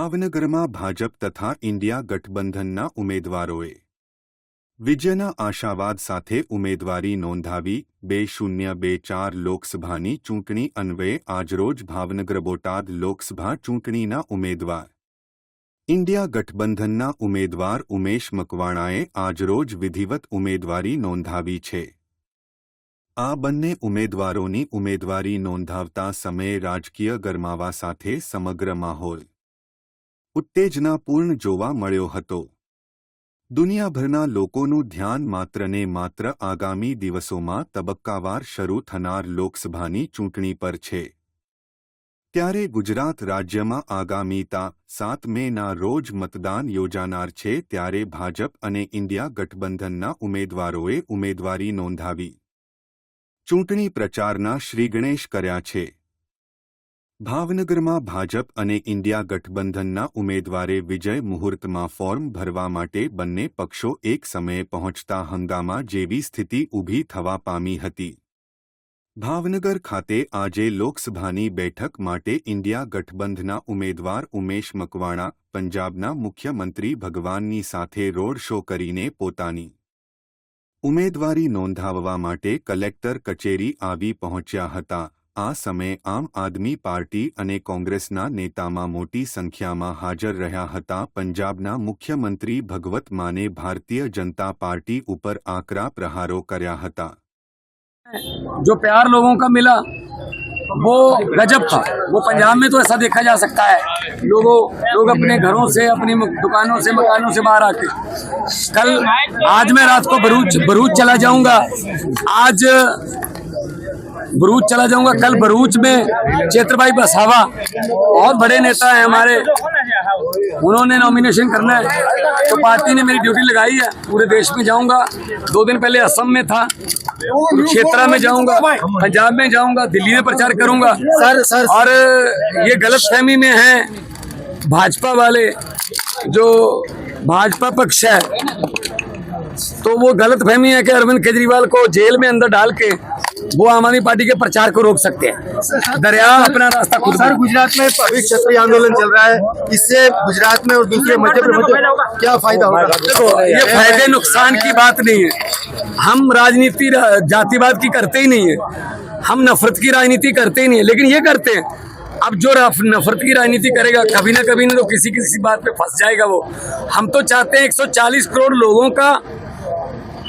ભાવનગરમાં ભાજપ તથા ઇન્ડિયા ગઠબંધનના ઉમેદવારોએ વિજયના આશાવાદ સાથે ઉમેદવારી નોંધાવી બે શૂન્ય બે ચાર લોકસભાની ચૂંટણી અન્વયે આજરોજ ભાવનગર બોટાદ લોકસભા ચૂંટણીના ઉમેદવાર ઇન્ડિયા ગઠબંધનના ઉમેદવાર ઉમેશ મકવાણાએ આજરોજ વિધિવત ઉમેદવારી નોંધાવી છે. આ બંને ઉમેદવારોની ઉમેદવારી નોંધાવતા સમયે રાજકીય ગરમાવા સાથે સમગ્ર માહોલ ઉત્તેજનાપૂર્ણ જોવા મળ્યો હતો. દુનિયાભરના લોકોનું ધ્યાન માત્રને માત્ર આગામી દિવસોમાં તબક્કાવાર શરૂ થનાર લોકસભાની ચૂંટણી પર છે. ત્યારે ગુજરાત રાજ્યમાં આગામી તા સાત મેના રોજ મતદાન યોજાનાર છે ત્યારે ભાજપ અને ઇન્ડિયા ગઠબંધનના ઉમેદવારોએ ઉમેદવારી નોંધાવી. ચૂંટણી પ્રચારના શ્રીગણેશ કર્યા છે. ભાવનગરમાં ભાજપ અને ઇન્ડિયા ગઠબંધનના ઉમેદવારે વિજય મુહૂર્તમાં ફોર્મ ભરવા માટે બંને પક્ષો એક સમયે પહોંચતા હંગામા જેવી સ્થિતિ ઊભી થવા પામી હતી. ભાવનગર ખાતે આજે લોકસભાની બેઠક માટે ઇન્ડિયા ગઠબંધના ઉમેદવાર ઉમેશ મકવાણા, પંજાબના મુખ્યમંત્રી ભગવાનની સાથે રોડ શો કરીને પોતાની ઉમેદવારી નોંધાવવા માટે કલેક્ટર કચેરી આવી પહોંચ્યા હતા. આ સમયે આમ આદમી પાર્ટી અને કોંગ્રેસના નેતામાં મોટી સંખ્યામાં હાજર રહ્યા હતા પંજાબના મુખ્યમંત્રી ભગવત માને ભારતીય જનતા પાર્ટી ઉપર આકરા પ્રહારો કર્યા હતા जो प्यार लोगों का मिला वो गजब था वो पंजाब में तो ऐसा देखा जा सकता है लोगों लोग अपने घरों से अपनी दुकानों से मकानों से बाहर आके कल आज मैं रात को भरूच भरूच चला जाऊंगा आज भरूच चला जाऊँगा। कल भरूच में चेत्रभाई बसावा बहुत बड़े नेता हैं हमारे। उन्होंने नॉमिनेशन करना है। तो पार्टी ने मेरी ड्यूटी लगाई है। पूरे देश में जाऊँगा। दो दिन पहले असम में था। क्षेत्रा में जाऊँगा। पंजाब में जाऊँगा। दिल्ली में प्रचार करूँगा। Sir sir. और ये गलत फहमी में है भाजपा वाले जो भाजपा पक्ष है। तो वो गलत फहमी है कि अरविंद केजरीवाल को जेल में अंदर डाल के वो आम आदमी पार्टी के प्रचार को रोक सकते हैं। दरिया अपना रास्ता खुद सर गुजरात में क्षत्रिय आंदोलन चल रहा है। इससे गुजरात में और दूसरे मध्य प्रदेश क्या फ़ायदा होगा? देखो ये फ़ायदे नुकसान की बात नहीं है। हम राजनीति जातिवाद की करते ही नहीं है। हम नफरत की राजनीति करते ही नहीं है। लेकिन ये करते हैं। अब जो नफरत की राजनीति करेगा कभी ना कभी ना तो किसी किसी बात पे फंस जाएगा वो। हम तो चाहते हैं 140 करोड़ लोगों का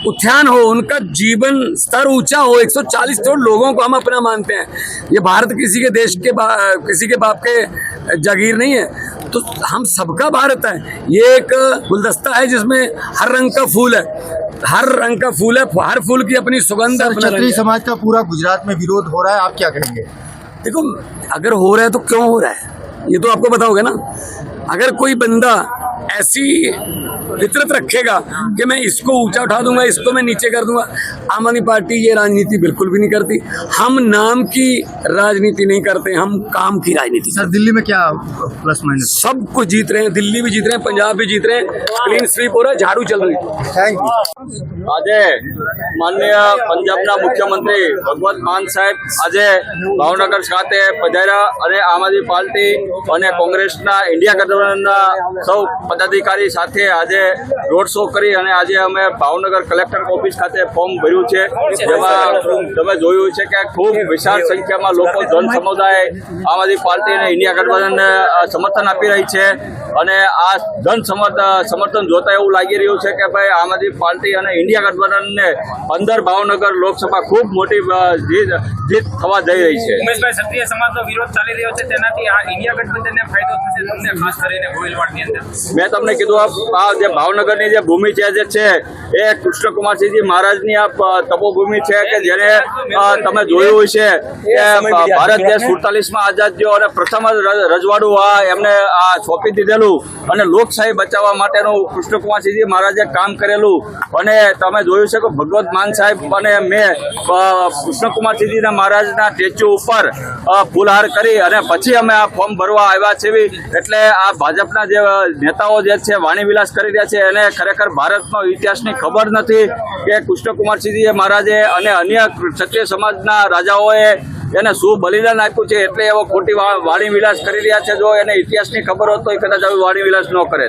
उत्थान हो उनका जीवन स्तर ऊँचा हो 140 करोड़ लोगों को हम अपना मानते हैं। ये भारत किसी के देश के किसी के बाप के जागीर नहीं है। तो हम सबका भारत है। ये एक गुलदस्ता है जिसमें हर रंग का फूल है। हर रंग का फूल है हर फूल की अपनी सुगंध है, क्षत्रिय। समाज का पूरा गुजरात में विरोध हो रहा है आप क्या कहेंगे? देखो अगर हो रहा है तो क्यों हो रहा है? ये तो आपको बताओगे ना। अगर कोई बंदा ऐसी फितरत रखेगा कि मैं इसको ऊँचा उठा दूँगा इसको मैं नीचे कर दूँगा। आम आदमी पार्टी ये राजनीति बिल्कुल भी नहीं करती। हम नाम की राजनीति नहीं करते हम काम की राजनीति सर दिल्ली में क्या प्लस माइनस? सब कुछ जीत रहे हैं दिल्ली भी जीत रहे हैं पंजाब भी जीत रहे हैं क्लीन स्वीप हो रहा है झाड़ू चल रही है। थैंक यू આજે માનનીય પંજાબના મુખ્યમંત્રી ભગવત માન સાહેબ આજે ભાવનગર ખાતે પધાર્યા અને આમ આદમી પાર્ટી અને કોંગ્રેસના ઇન્ડિયા ગઠબંધનના સૌ પદાધિકારી સાથે આજે રોડ શો કરી અને આજે અમે ભાવનગર કલેક્ટર ઓફિસ ખાતે ફોર્મ ભર્યું છે. જેમાં તમે જોયું છે કે ખૂબ વિશાળ સંખ્યામાં લોકો જન સમુદાય આમ આદમી પાર્ટી અને ઇન્ડિયા ગઠબંધનને સમર્થન આપી રહી છે. અને આ જન સમર્થન જોતા એવું લાગી રહ્યું છે કે ભાઈ આમ આદમી પાર્ટી અને ઇન્ડિયા ગઠબંધનને અંદર ભાવનગર લોકસભા ખૂબ મોટી જીત થવા જઈ રહી છે. ઉમેશભાઈ ક્ષત્રિય સમાજનો વિરોધ ચાલી રહ્યો છે. તેનાથી આ ઇન્ડિયા ગઠબંધનને ફાયદો થશે તમને ખાસ કરીને ગોહિલવાડની અંદર. મેં તમને કીધું આ જે ભાવનગરની જે ભૂમિ છે જે છે એ કૃષ્ણકુમારસિંહજી મહારાજની આ તપોભૂમિ છે કે જેને તમે જોયું છે કે ભારત દેશ સુડતાલીસમાં આઝાદ થયો અને પ્રથમ રજવાડું આ એમને આ સોંપી દીધેલું અને લોકશાહી બચાવવા માટેનું કૃષ્ણકુમારસિંહજી મહારાજે કામ કરેલું. અને તમે જોયું છે કે ભગવત માન સાહેબ અને મેં કૃષ્ણકુમાર કૃષ્ણકુમારસિંહજીના મહારાજના સ્ટેચ્યુ ઉપર ફૂલહાર કરી અને પછી અમે આ ફોર્મ ભરવા આવ્યા છે એટલે આ ભાજપના જે નેતાઓ જે છે, વાણી વિલાસ કરી રહ્યા છે. એને ખરેખર ભારતનો ઇતિહાસની ખબર નથી કે કૃષ્ણકુમાર સિદ્ધિએ મહારાજે અને અન્ય ક્ષત્રિય સમાજના રાજાઓએ એને શું બલિદાન આપ્યું છે, એટલે એવો ખોટી વાણી વિલાસ કરી રહ્યા છે. જો એને ઇતિહાસની ખબર હોત તો એ કદાચ આવી વાણી વિલાસ ન કરે.